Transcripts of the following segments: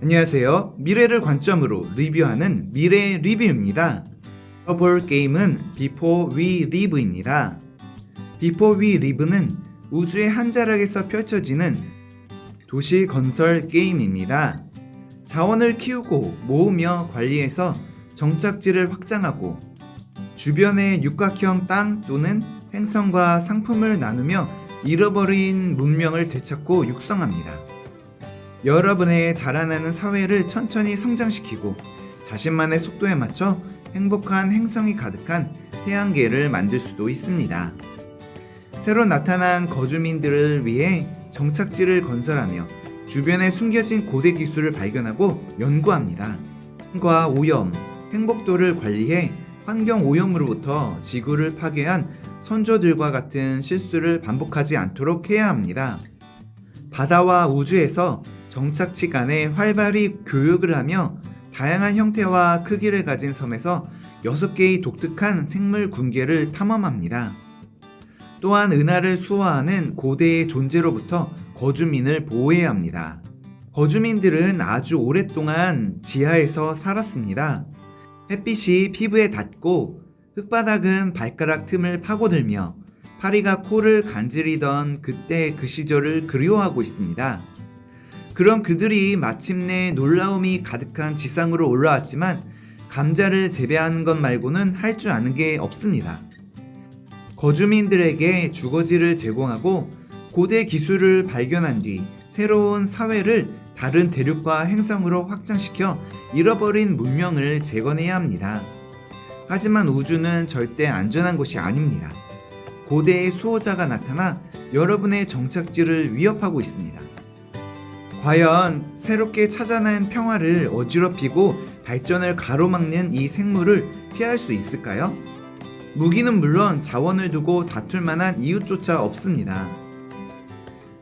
안녕하세요. 미래를 관점으로 리뷰하는 미래 리뷰입니다. 볼 게임은 Before We Live입니다. Before We Live는 우주의 한 자락에서 펼쳐지는 도시 건설 게임입니다. 자원을 키우고 모으며 관리해서 정착지를 확장하고 주변의 육각형 땅 또는 행성과 상품을 나누며 잃어버린 문명을 되찾고 육성합니다. 여러분의 자라나는 사회를 천천히 성장시키고 자신만의 속도에 맞춰 행복한 행성이 가득한 태양계를 만들 수도 있습니다. 새로 나타난 거주민들을 위해 정착지를 건설하며 주변에 숨겨진 고대 기술을 발견하고 연구합니다. 과 오염, 행복도를 관리해 환경 오염으로부터 지구를 파괴한 선조들과 같은 실수를 반복하지 않도록 해야 합니다. 바다와 우주에서 정착지 간에 활발히 교육을 하며 다양한 형태와 크기를 가진 섬에서 6개의 독특한 생물 군계를 탐험합니다. 또한 은하를 수호하는 고대의 존재로부터 거주민을 보호해야 합니다. 거주민들은 아주 오랫동안 지하에서 살았습니다. 햇빛이 피부에 닿고 흙바닥은 발가락 틈을 파고들며 파리가 코를 간지리던 그때 그 시절을 그리워하고 있습니다. 그런 그들이 마침내 놀라움이 가득한 지상으로 올라왔지만 감자를 재배하는 것 말고는 할 줄 아는 게 없습니다. 거주민들에게 주거지를 제공하고 고대 기술을 발견한 뒤 새로운 사회를 다른 대륙과 행성으로 확장시켜 잃어버린 문명을 재건해야 합니다. 하지만 우주는 절대 안전한 곳이 아닙니다. 고대의 수호자가 나타나 여러분의 정착지를 위협하고 있습니다. 과연 새롭게 찾아낸 평화를 어지럽히고 발전을 가로막는 이 생물을 피할 수 있을까요? 무기는 물론 자원을 두고 다툴 만한 이유조차 없습니다.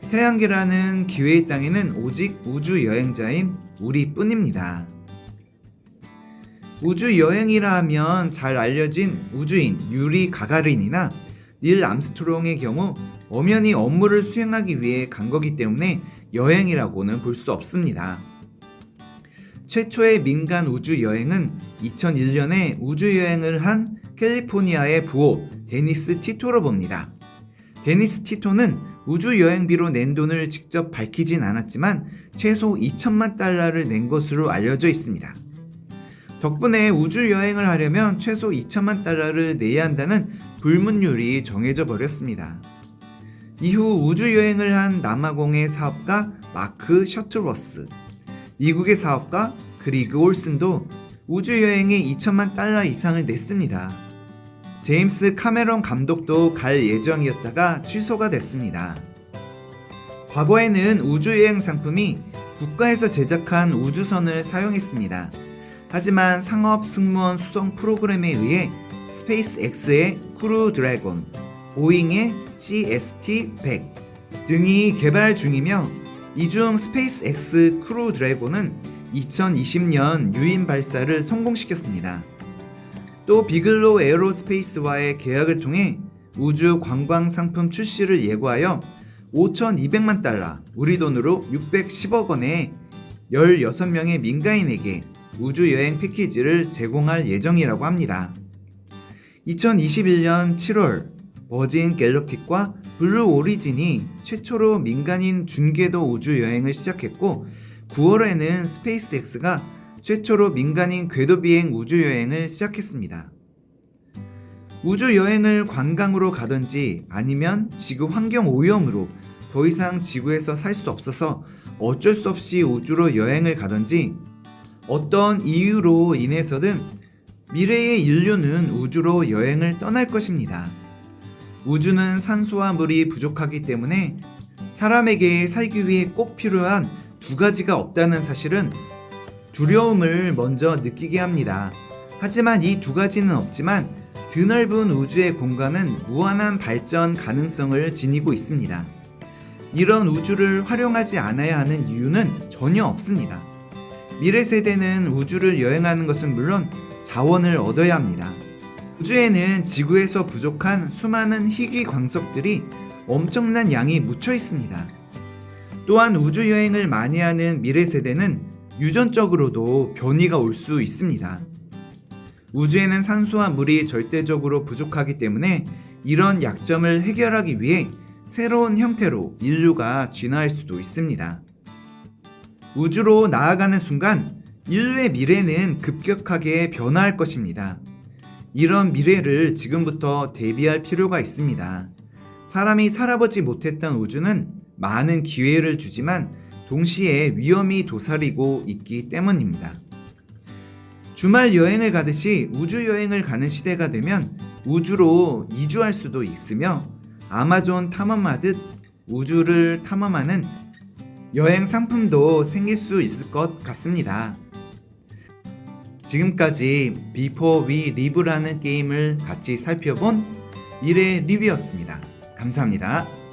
태양계라는 기회의 땅에는 오직 우주 여행자인 우리뿐입니다. 우주 여행이라 하면 잘 알려진 우주인 유리 가가린이나 닐 암스트롱의 경우 엄연히 업무를 수행하기 위해 간 거기 때문에 여행이라고는 볼 수 없습니다. 최초의 민간 우주 여행은 2001년에 우주 여행을 한 캘리포니아의 부호 데니스 티토로 봅니다. 데니스 티토는 우주 여행비로 낸 돈을 직접 밝히진 않았지만 최소 2천만 달러를 낸 것으로 알려져 있습니다. 덕분에 우주 여행을 하려면 최소 2천만 달러를 내야 한다는 불문율이 정해져 버렸습니다. 이후 우주 여행을 한 남아공의 사업가 마크 셔틀워스, 미국의 사업가 그리그 올슨도 우주 여행에 2천만 달러 이상을 냈습니다. 제임스 카메론 감독도 갈 예정이었다가 취소가 됐습니다. 과거에는 우주여행 상품이 국가에서 제작한 우주선을 사용했습니다. 하지만 상업 승무원 수송 프로그램에 의해 스페이스X의 크루 드래곤, 보잉의 CST-100 등이 개발 중이며 이 중 스페이스X 크루 드래곤은 2020년 유인 발사를 성공시켰습니다. 또 비글로 에어로스페이스와의 계약을 통해 우주 관광 상품 출시를 예고하여 5,200만 달러, 우리 돈으로 610억 원에 16명의 민간인에게 우주 여행 패키지를 제공할 예정이라고 합니다. 2021년 7월 버진 갤럭틱과 블루 오리진이 최초로 민간인 중궤도 우주 여행을 시작했고 9월에는 스페이스X가 최초로 민간인 궤도 비행 우주 여행을 시작했습니다. 우주 여행을 관광으로 가든지 아니면 지구 환경 오염으로 더 이상 지구에서 살 수 없어서 어쩔 수 없이 우주로 여행을 가든지 어떤 이유로 인해서든 미래의 인류는 우주로 여행을 떠날 것입니다. 우주는 산소와 물이 부족하기 때문에 사람에게 살기 위해 꼭 필요한 두 가지가 없다는 사실은 두려움을 먼저 느끼게 합니다. 하지만 이 두 가지는 없지만 드넓은 우주의 공간은 무한한 발전 가능성을 지니고 있습니다. 이런 우주를 활용하지 않아야 하는 이유는 전혀 없습니다. 미래 세대는 우주를 여행하는 것은 물론 자원을 얻어야 합니다. 우주에는 지구에서 부족한 수많은 희귀 광석들이 엄청난 양이 묻혀 있습니다. 또한 우주 여행을 많이 하는 미래 세대는 유전적으로도 변이가 올 수 있습니다. 우주에는 산소와 물이 절대적으로 부족하기 때문에 이런 약점을 해결하기 위해 새로운 형태로 인류가 진화할 수도 있습니다. 우주로 나아가는 순간 인류의 미래는 급격하게 변화할 것입니다. 이런 미래를 지금부터 대비할 필요가 있습니다. 사람이 살아보지 못했던 우주는 많은 기회를 주지만 동시에 위험이 도사리고 있기 때문입니다. 주말 여행을 가듯이 우주 여행을 가는 시대가 되면 우주로 이주할 수도 있으며 아마존 탐험하듯 우주를 탐험하는 여행 상품도 생길 수 있을 것 같습니다. 지금까지 비포 위 리브라는 게임을 같이 살펴본 미래 리뷰였습니다. 감사합니다.